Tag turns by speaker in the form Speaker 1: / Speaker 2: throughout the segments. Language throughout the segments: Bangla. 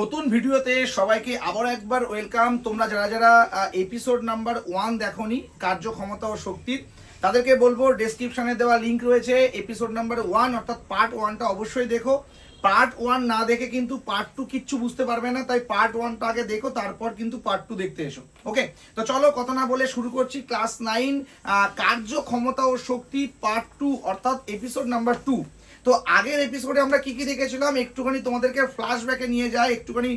Speaker 1: নতুন ভিডিওতে সবাইকে আবার একবার ওয়েলকাম। তোমরা যারা যারা এপিসোড নাম্বার ওয়ান দেখোনি কার্যক্ষমতা ও শক্তির তাদেরকে বলব ডেসক্রিপশনে দেওয়া লিঙ্ক রয়েছে। এপিসোড নাম্বার ওয়ান অর্থাৎ পার্ট ওয়ানটা অবশ্যই দেখো। পার্ট ওয়ান না দেখে কিন্তু পার্ট টু কিচ্ছু বুঝতে পারবে না, তাই পার্ট ওয়ানটা আগে দেখো, তারপর কিন্তু পার্ট টু দেখতে এসো ওকে তো চলো কথা না বলে শুরু করছি ক্লাস নাইন কার্যক্ষমতা ও শক্তি পার্ট টু অর্থাৎ এপিসোড নাম্বার টু তো আগের এপিসোডে আমরা কি কি দেখেছিলাম? একটুখানি তোমাদেরকে ফ্ল্যাশব্যাকে নিয়ে যায় একটুখানি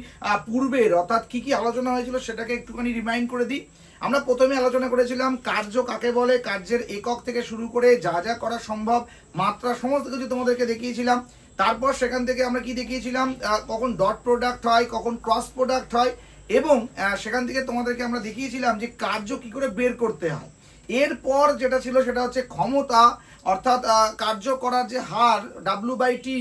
Speaker 1: পূর্বের, অর্থাৎ কি কি আলোচনা হয়েছিল সেটাকে একটুখানি রিমাইন্ড করে দিই। আমরা প্রথমে আলোচনা করেছিলাম কার্য কাকে বলে, কার্যের একক থেকে শুরু করে যা যা করা সম্ভব, মাত্রা, সমস্ত কিছু তোমাদেরকে দেখিয়েছিলাম। তারপর সেখান থেকে আমরা কি দেখিয়েছিলাম? কখন ডট প্রোডাক্ট হয়, কখন ক্রস প্রোডাক্ট হয় এবং সেখান থেকে তোমাদেরকে আমরা দেখিয়েছিলাম যে কার্য কি করে বের করতে হয়। এরপর যেটা ছিল সেটা হচ্ছে ক্ষমতা অর্থাৎ কার্য করার যে হার ডাব্লু বাই টি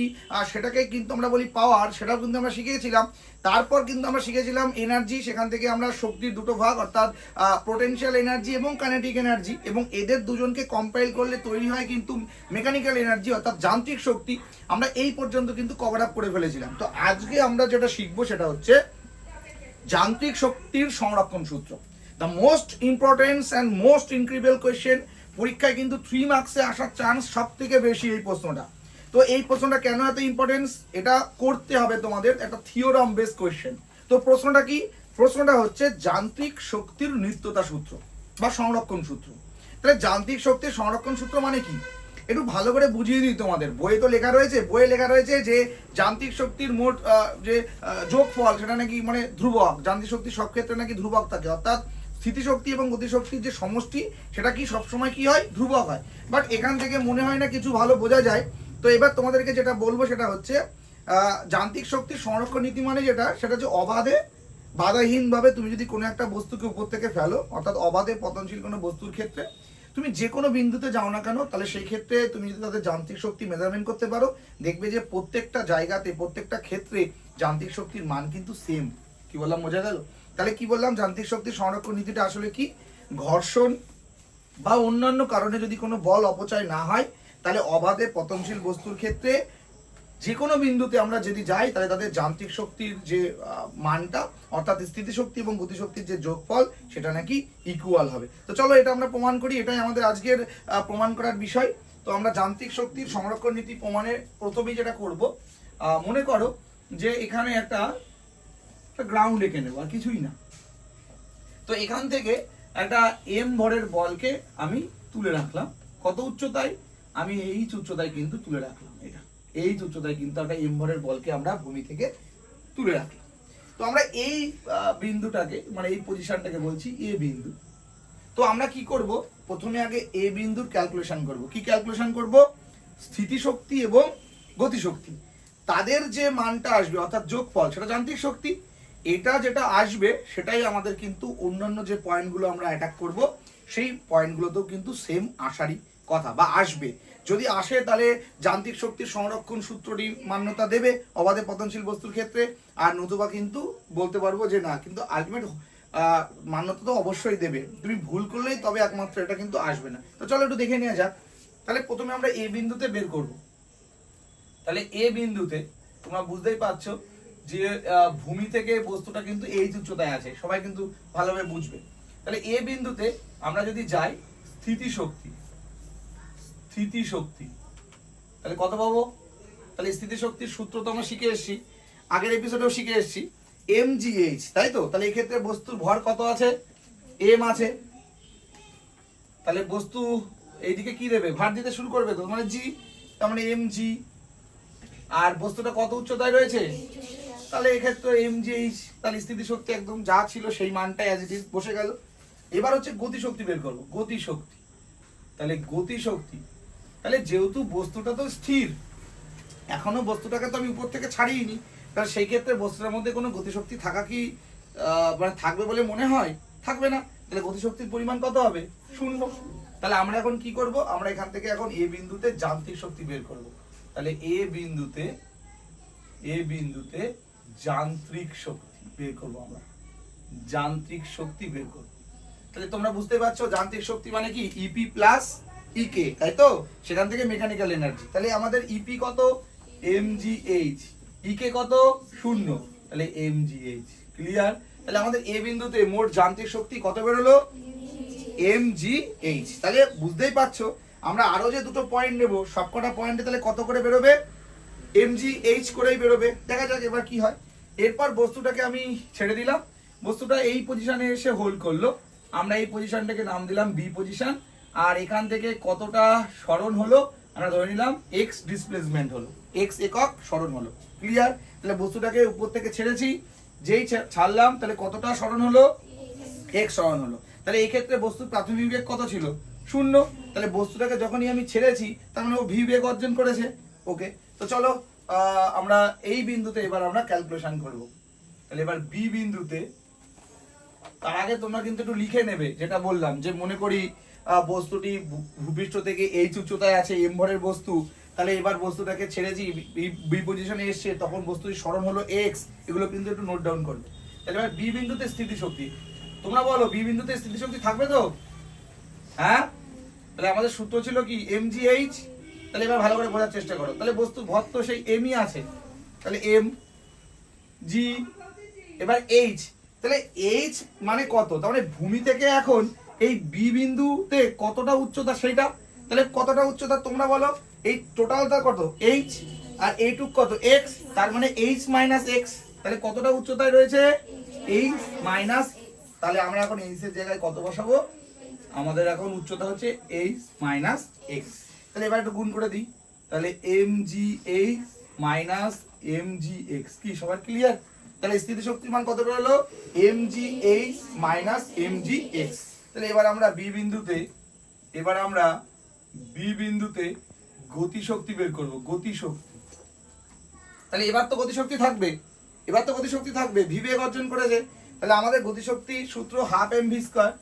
Speaker 1: সেটাকে কিন্তু আমরা বলি পাওয়ার সেটাও কিন্তু আমরা শিখেছিলাম তারপর কিন্তু আমরা শিখেছিলাম এনার্জি সেখান থেকে আমরা শক্তির দুটো ভাগ, অর্থাৎ পোটেনশিয়াল এনার্জি এবং কাইনেটিক এনার্জি এবং এদের দুজনকে কম্পাইল করলে তৈরি হয় কিন্তু মেকানিক্যাল এনার্জি অর্থাৎ যান্ত্রিক শক্তি। আমরা এই পর্যন্ত কিন্তু কভার আপ করে ফেলেছিলাম। তো আজকে আমরা যেটা শিখব সেটা হচ্ছে যান্ত্রিক শক্তির সংরক্ষণ সূত্র। The most importance and most incredible question পরীক্ষায় কিন্তু থ্রি মার্কসে আসার চান্স সব থেকে বেশি এই প্রশ্নটা। তো এই প্রশ্নটা কেন এত ইম্পর্টেন্স এটা করতে হবে তোমাদের একটা থিওরাম বেস কোয়েশ্চেন তো প্রশ্নটা কি? প্রশ্নটা হচ্ছে যান্ত্রিক শক্তির নিত্যতা সূত্র বা সংরক্ষণ সূত্র। তাহলে যান্ত্রিক শক্তির সংরক্ষণ সূত্র মানে কি? একটু ভালো করে বুঝিয়ে দিই তোমাদের। বইয়ে তো লেখা রয়েছে, বইয়ে লেখা রয়েছে যে যান্ত্রিক শক্তির মোট যে যোগফল সেটা নাকি মানে ধ্রুবক। যান্ত্রিক শক্তি সব ক্ষেত্রে নাকি ধ্রুবক থাকে। অর্থাৎ স্থিতিশক্তি এবং গতিশক্তির যে সমষ্টি, সেটা কি সবসময় কি হয়? ধ্রুবক হয়। বাট এখান থেকে মনে হয় না কিছু ভালো বোঝা যায়। তো এবার তোমাদেরকে যেটা বলব সেটা হচ্ছে যান্ত্রিক শক্তির সংরক্ষণ নীতি মানে যেটা, সেটা হচ্ছে অবাধে বাধাহীনভাবে তুমি যদি কোনো একটা বস্তুকে উপর থেকে ফেলো, অর্থাৎ অবাধে পতনশীল কোনো বস্তুর ক্ষেত্রে, তুমি যে কোনো বিন্দুতে যাও না কেন, তাহলে সেই ক্ষেত্রে তুমি যদি তাদের যান্ত্রিক শক্তি মেজারমেন্ট করতে পারো, দেখবে যে প্রত্যেকটা জায়গাতে, প্রত্যেকটা ক্ষেত্রে যান্ত্রিক শক্তির মান কিন্তু সেম কি বললাম, বোঝা গেল? তাহলে কি বললাম? যান্ত্রিক শক্তির সংরক্ষণ নীতিটা আসলে কি? ঘর্ষণ বা অন্যান্য কারণে যদি কোনো বল অপচয় না হয়, তাহলে অবাধে পতনশীল বস্তুর ক্ষেত্রে যে কোনো বিন্দুতে আমরা যদি যাই, তাহলে তাদের যান্ত্রিক শক্তির যে মানটা, অর্থাৎ স্থিতিশক্তি এবং গতিশক্তির যে যোগফল, সেটা নাকি ইকুয়াল হবে। তো চলো এটা আমরা প্রমাণ করি, এটাই আমাদের আজকের প্রমাণ করার বিষয়। তো আমরা যান্ত্রিক শক্তির সংরক্ষণ নীতি প্রমাণের প্রথমেই যেটা করব মনে করো যে এখানে একটা গ্রাউন্ড এঁকে নেব, আর কিছুই না। তো এখান থেকে একটা এম ভরের বলকে আমি তুলে রাখলাম। কত উচ্চতায়? আমি এই উচ্চতায় কিন্তু তুলে রাখলাম এটা। এই উচ্চতায় কিন্তু একটা এম ভরের বলকে আমরা ভূমি থেকে তুলে রাখলাম। তো আমরা এই বিন্দুটাকে মানে এই পজিশনটাকে বলছি এ বিন্দু। তো আমরা কি করব? প্রথমে আগে এ বিন্দুর ক্যালকুলেশন করব। কি ক্যালকুলেশন করব? স্থিতিশক্তি এবং গতিশক্তি। তাদের যে মানটা আসবে, অর্থাৎ যোগফল, সেটা যান্ত্রিক শক্তি। এটা যেটা আসবে, সেটাই আমাদের কিন্তু অন্যান্য যে পয়েন্টগুলো আমরা অ্যাটাক করব, সেই পয়েন্টগুলোতেও কিন্তু সেম আসারই কথা, বা আসবে। যদি আসে, তাহলে যান্ত্রিক শক্তির সংরক্ষণ সূত্রটি মান্যতা দেবে অবাধে পতনশীল বস্তুর ক্ষেত্রে। আর নতুবা কিন্তু বলতে পারব যে না, কিন্তু আলটিমেট মান্যতা তো অবশ্যই দেবে। তুমি ভুল করলেই তবে একমাত্র এটা কিন্তু আসবে না। তো চলো একটু দেখে নেওয়া যাক। তাহলে প্রথমে আমরা এ বিন্দুতে বের করব। তাহলে এ বিন্দুতে তোমরা বুঝতেই পারছ যে ভূমি থেকে বস্তুটা কিন্তু এই উচ্চতায় আছে, সবাই কিন্তু ভালোভাবে বুঝবে। তাহলে এ বিন্দুতে আমরা যদি যাই স্থিতি শক্তি স্থিতি শক্তি তাহলে কত পাবো? তাহলে স্থিতি শক্তির সূত্র তো আমরা শিখে এসেছি, আগের এপিসোডেও শিখে এসেছি এম তাই তো? তাহলে এই ক্ষেত্রে বস্তুর ভর কত আছে? এম আছে। তাহলে বস্তু এইদিকে কি দেবে? ভার দিতে শুরু করবে তো মানে জি তার মানে এম জি আর বস্তুটা কত উচ্চতায় রয়েছে? তাহলে এক্ষেত্রে এম জি এইচ তাহলে স্থিতিশক্তি একদম যা ছিল সেই মানটাই অ্যাজ ইট ইজ বসে গেল। এবার হচ্ছে গতিশক্তি বের করব, গতিশক্তি। তাহলে গতিশক্তি, তাহলে যেহেতু বস্তুটা তো স্থির, এখনও বস্তুটাকে তো আমি উপর থেকে ছাড়িনি তাহলে সেই ক্ষেত্রে বস্তুটার মধ্যে কোনো গতিশক্তি থাকা কি মানে থাকবে বলে মনে হয়? থাকবে না। তাহলে গতিশক্তির পরিমাণ কত হবে? শূন্য। তাহলে আমরা এখন কি করব? আমরা এখান থেকে এখন এ বিন্দুতে যান্ত্রিক শক্তি বের করব। তাহলে এ বিন্দুতে এ বিন্দুতে যান্ত্রিক শক্তি বের করব আমরা। যান্ত্রিক শক্তি বের করব। তাহলে তোমরা বুঝতে পারছ যান্ত্রিক শক্তি মানে কি? ইপি প্লাস ইকে তাই তো? সেখান থেকে মেকানিক্যাল এনার্জি তাহলে আমাদের ইপি কত? এমজিএইচ ইকে কত? শূন্য। তাহলে এম জি এইচ ক্লিয়ার তাহলে আমাদের এ বিন্দুতে মোট যান্ত্রিক শক্তি কত বেরোলো? এম জি এইচ তাহলে বুঝতেই পারছ, আমরা আরও যে দুটো পয়েন্ট নেব, সবকটা পয়েন্টে তাহলে কত করে বেরোবে? এম জি এইচ করেই বেরোবে। দেখা যাক এবার কি হয়। এরপর বস্তুটাকে আমি ছেড়ে দিলাম। বস্তুটা এই পজিশনে এসে হোল্ড করল। আমরা এই পজিশনটাকে নাম দিলাম বি পজিশন আর এখান থেকে কতটা সরণ হলো, আমরা ধরে নিলাম এক্স ডিসপ্লেসমেন্ট হলো। এক্স একক সরণ হলো। ক্লিয়ার তাহলে বস্তুটাকে উপর থেকে ছেড়েছি। যেই ছাড়লাম, তাহলে কতটা সরণ হলো? এক্স সমান হলো। তাহলে এই ক্ষেত্রে বস্তুর প্রাথমিক বেগ কত ছিল? শূন্য। তাহলে বস্তুটাকে যখনই আমি ছেড়েছি, তার মানে ও ভি বেগ অর্জন করেছে। ওকে তো চলো আমরা এই বিন্দুতে এবার আমরা ক্যালকুলেশন করব। তাহলে এবার বি বিন্দুতে, তার আগে তোমরা কিন্তু একটু লিখে নেবে, যেটা বললাম যে মনে করি বস্তুটি ভূপৃষ্ঠ থেকে এইচ উচ্চতায় আছে এম ভরের বস্তু, তাহলে এবার বস্তুটাকে ছেড়েছি বি পজিশনে এসছে, তখন বস্তুটির স্মরণ হলো এক্স এগুলো কিন্তু একটু নোট ডাউন করবে। তাহলে এবার বি বিন্দুতে স্থিতিশক্তি, তোমরা বলো বি বিন্দুতে স্থিতিশক্তি থাকবে তো? হ্যাঁ? তাহলে আমাদের সূত্র ছিল কি? এম জি এইচ তাহলে এবার ভালো করে বোঝার চেষ্টা করো। তাহলে বস্তু ভর তো সেই এমই আছে। তাহলে এম জি এবার এইচ তাহলে এইচ মানে কত? তার মানে ভূমি থেকে এখন এই বি বিন্দুতে কতটা উচ্চতা সেটা তাহলে কতটা উচ্চতা তোমরা বলো? এই টোটালটা কত? এইচ আর এইটুক কত? এক্স তার মানে এইচ মাইনাস এক্স তাহলে কতটা উচ্চতায় রয়েছে? এইচ মাইনাস তাহলে আমরা এখন এইচ এর জায়গায় কত বসাবো? আমাদের এখন উচ্চতা হচ্ছে এইচ মাইনাস এক্স তাহলে এবার একটু গুণ করে দিই। তাহলে M G minus M G X কি, সবার ক্লিয়ার তাহলে মান M G H minus M G X তাহলে এবার আমরা বি বিন্দুতে, এবার আমরা বি বিন্দুতে গতিশক্তি বের করব, গতিশক্তি। তাহলে এবার তো গতিশক্তি থাকবে। এবার তো গতিশক্তি থাকবে বেগ অর্জন করেছে। তাহলে আমাদের গতিশক্তি সূত্র half M V square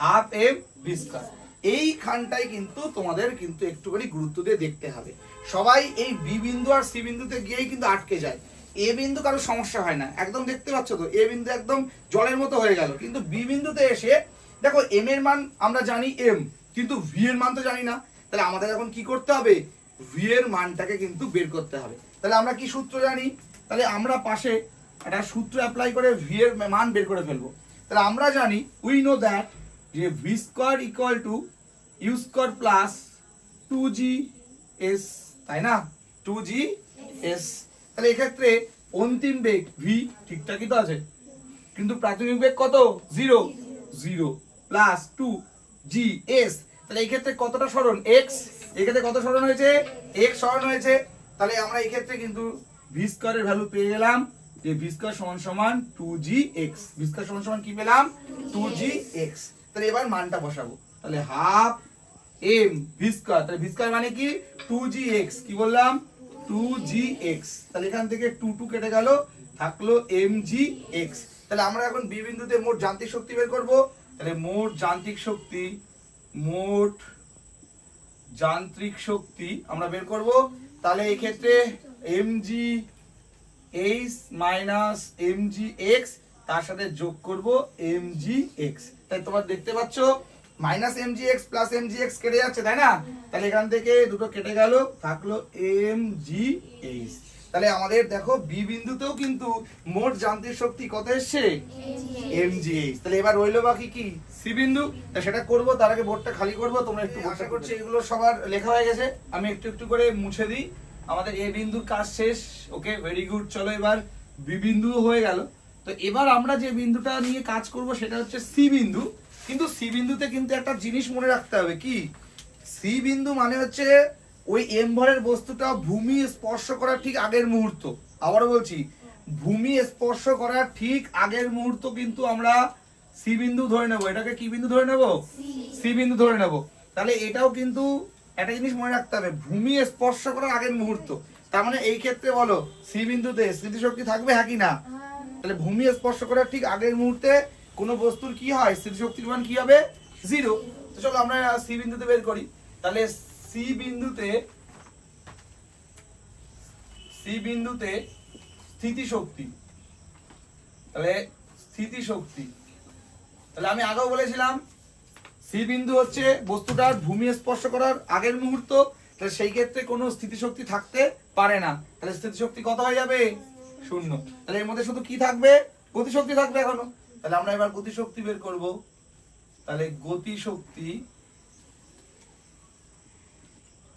Speaker 1: half M V square এইখানটাই কিন্তু তোমাদের কিন্তু একটুখানি গুরুত্ব দিয়ে দেখতে হবে। সবাই এই বি বিন্দু আর সি বিন্দুতে গিয়েই কিন্তু আটকে যায়। এ বিন্দু কারও সমস্যা হয় না। একদম দেখতে পাচ্ছ তো, এ বিন্দু একদম জলের মতো হয়ে গেল। কিন্তু বি বিন্দুতে এসে, দেখো, এম এর মান আমরা জানি এম, কিন্তু ভি এর মান তো জানি না। তাহলে আমাদের এখন কি করতে হবে? ভি এর মানটাকে কিন্তু বের করতে হবে। তাহলে আমরা কি সূত্র জানি? তাহলে আমরা পাশে একটা সূত্র অ্যাপ্লাই করে ভি এর মান বের করে ফেলব। তাহলে আমরা জানি উই নো দ্যাট যে V square equal to U square plus two G S তাই না? টু জি এস তাহলে এক্ষেত্রে অন্তিম বেগ ভি ঠিকঠাকই তো আছে। কিন্তু প্রাথমিক বেগ কত? Zero zero plus two G S তাহলে এই কতটা সরণ? এক্স এই ক্ষেত্রে কত সরণ হয়েছে? এক্স সরণ হয়েছে। তাহলে আমরা এই ক্ষেত্রে কিন্তু ভি স্কোয়ারের ভ্যালু পেয়ে গেলাম যে ভি স্কোয়ার সমান সমান two G X V square সমান সমান কি পেলাম? টু জি এক্স তাহলে এবার মানটা বসাবো। তাহলে হাফ এম ভি স্কোয়ার তাহলে ভি স্কোয়ার মানে কি? টু জি এক্স কি বললাম? টু জি এক্স তাহলে এখান থেকে টু টু কেটে গেল, থাকল এম জি এক্স তাহলে আমরা এখন বি বিন্দুতে মোট যান্ত্রিক শক্তি বের করব। তাহলে মোট যান্ত্রিক শক্তি, মোট যান্ত্রিক শক্তি আমরা বের করব। তাহলে এই ক্ষেত্রে M G H minus M G X তার সাথে যোগ করব এম জি এক্স তাই তোমরা দেখতে পাচ্ছ minus M G X plus M G X কেটে যাচ্ছে তাই না? তাহলে এখান থেকে দুটো কেটে গেল থাকল এম জি এইচ তাহলে আমাদের দেখো বি বিন্দুতেও কিন্তু মোট যান্ত্রিক শক্তি কত এসছে? এম জি এইচ তাহলে এবার রইল বাকি কি? সি বিন্দু। সেটা করব তার আগে বোর্ডটা খালি করব তোমরা একটু আশা করছি এগুলো সবার লেখা হয়ে গেছে। আমি একটু একটু করে মুছে দিই। আমাদের এ বিন্দুর কাজ শেষ। ওকে ভেরি গুড চলো এবার বি বিন্দু হয়ে গেল। তো এবার আমরা যে বিন্দুটা নিয়ে কাজ করব সেটা হচ্ছে সি বিন্দু। কিন্তু সি বিন্দুতে কিন্তু একটা জিনিস মনে রাখতে হবে কি? সি বিন্দু মানে হচ্ছে ওই এম ভরের বস্তুটা ভূমি স্পর্শ করার ঠিক আগের মুহূর্ত। আবারও বলছি ভূমি স্পর্শ করার ঠিক আগের মুহূর্ত কিন্তু আমরা সি বিন্দু ধরে নেব। এটাকে কি বিন্দু ধরে নেব? সি বিন্দু ধরে নেব। তাহলে এটাও কিন্তু একটা জিনিস মনে রাখতে হবে ভূমি স্পর্শ করার আগের মুহূর্ত। তার মানে এই ক্ষেত্রে বলো সি বিন্দুতে স্মৃতিশক্তি থাকবে হ্যাঁ কি না? তাহলে ভূমি স্পর্শ করার ঠিক আগের মুহূর্তে কোনো বস্তুর কি হয় স্মৃতিশক্তির মান কি হবে? জিরো তো চলো আমরা সি বিন্দুতে বের করি। তাহলে সি বিন্দুতে সি বিন্দুতে স্থিতিশক্তি। তাহলে স্থিতিশক্তি। তাহলে আমি আগেও বলেছিলাম সি বিন্দু হচ্ছে বস্তুটার ভূমি স্পর্শ করার আগের মুহূর্ত। তাহলে সেই ক্ষেত্রে কোনো স্থিতিশক্তি থাকতে পারে না। তাহলে স্থিতিশক্তি কত হয়ে যাবে? শূন্য। তাহলে এর মধ্যে শুধু কি থাকবে? গতিশক্তি থাকবে এখনও। তাহলে আমরা এবার গতিশক্তি বের করব। তাহলে গতিশক্তি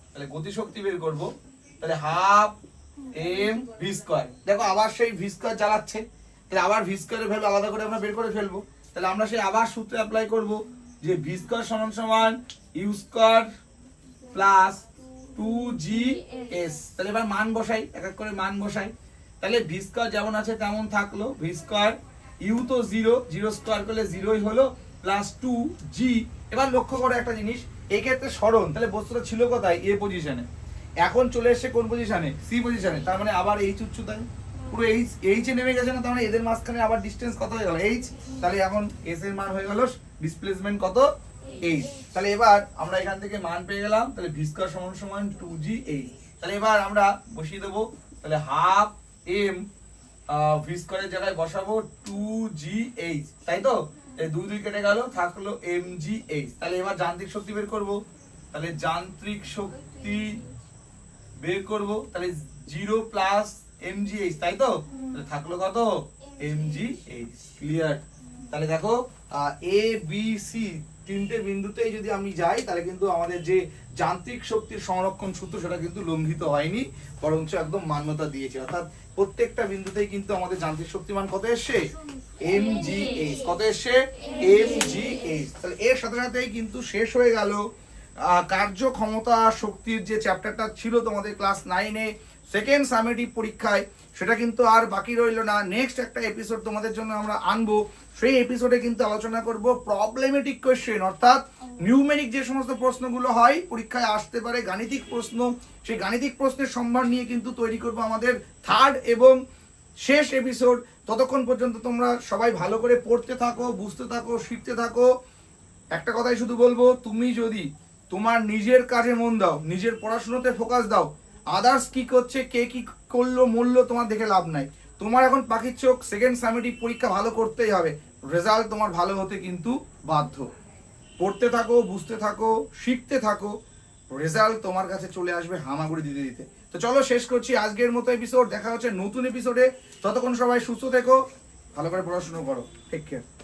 Speaker 1: তাহলে গতিশক্তি বের করব। তাহলে হাফ এম ভি স্কোয়ার। দেখো আবার সেই ভি স্কোয়ার জ্বালাচ্ছে তাহলে আবার ভি স্কোয়ারের ভ্যালু আলাদা করে আমরা বের করে ফেলব। তাহলে আমরা সেই আবার সূত্র অ্যাপ্লাই করব যে ভি স্কোয়ার সমান সমান U square plus two G S. তাহলে এবার মান বসাই, এক এক করে মান বসাই। তাহলে ভি স্কোয়ার যেমন আছে তেমন থাকল। ভি স্কোয়ার ইউ তো জিরো জিরো স্কোয়ার করলে জিরোই হলো প্লাস টু জি এবার লক্ষ্য করো একটা জিনিস এই ক্ষেত্রে স্মরণ তাহলে বস্তুটা ছিল কোথায়? এ। পজিশনে এখন চলে এসছে কোন পজিশনে সি পজিশনে তার মানে আবার এইচ উচ্চতায় পুরো এইচ এইচ নেমে গেছে না, তার মানে এদের মাঝখানে আবার ডিস্টেন্স কত হয়ে গেল? এইচ তাহলে এখন এস এর মান হয়ে গেল ডিসপ্লেসমেন্ট কত? এইচ তাহলে এবার আমরা এখান থেকে মান পেয়ে গেলাম, তাহলে ভি স্কয়ার সমান সমান টু জি এইচ তাহলে এবার আমরা বসিয়ে দেবো, তাহলে হাফ এম জায়গায় বসাবো টু জি এইচ তাই তো? এই দুই দুই কেটে গেল, থাকল এম জি এইচ তাহলে এবার যান্ত্রিক শক্তি বের করব। তাহলে যান্ত্রিক শক্তি বের করব, তাহলে জিরো প্লাস এমজিএইচ তাই তো? তাহলে থাকল কত? এমজিএইচ ক্লিয়ার তাহলে দেখো এ বি সি তিনটে বিন্দুতেই যদি আমি যাই, তাহলে কিন্তু আমাদের যে যান্ত্রিক শক্তির সংরক্ষণ সূত্র, সেটা কিন্তু লঙ্ঘিত হয়নি, বরঞ্চ একদম মান্যতা দিয়েছে। অর্থাৎ প্রত্যেকটা বিন্দুতেই কিন্তু আমাদের যান্ত্রিক শক্তিমান কত এসছে? এম জি এইচ কত এসছে? এম জি এইচ তাহলে এর সাথে সাথেই কিন্তু শেষ হয়ে গেল কার্যক্ষমতা শক্তির যে চ্যাপ্টারটা ছিল তোমাদের ক্লাস নাইনে সেকেন্ড সামেটিভ পরীক্ষায়। সেটা কিন্তু আর বাকি রইল না। নেক্সট একটা এপিসোড তোমাদের জন্য আমরা আনব। সেই এপিসোডে কিন্তু আলোচনা করব প্রবলেমেটিক কোয়েশ্চেন অর্থাৎ নিউমেরিক যে সমস্ত প্রশ্নগুলো হয় পরীক্ষায় আসতে পারে গাণিতিক প্রশ্ন। সেই গাণিতিক প্রশ্নের সম্ভার নিয়ে কিন্তু তৈরি করব আমাদের থার্ড এবং শেষ এপিসোড ততক্ষণ পর্যন্ত তোমরা সবাই ভালো করে পড়তে থাকো বুঝতে থাকো শিখতে থাকো। একটা কথাই শুধু বলব তুমি যদি তোমার নিজের কাজে মন দাও নিজের পড়াশোনাতে ফোকাস দাও আদার্স কি করছে, কে কি করল, মূল্য তোমার দেখে লাভ নাই। তোমার এখন পাখির চোখ সেকেন্ড সামিটিভ পরীক্ষা ভালো করতেই হবে। রেজাল্ট তোমার ভালো হতে কিন্তু বাধ্য। পড়তে থাকো, বুঝতে থাকো, শিখতে থাকো। রেজাল্ট তোমার কাছে চলে আসবে হামাগুড়ি দিতে দিতে। তো চলো শেষ করছি আজকের মতো এপিসোড দেখা হচ্ছে নতুন এপিসোডে ততক্ষণ সবাই সুস্থ থেকো, ভালো করে পড়াশোনা করো। Take care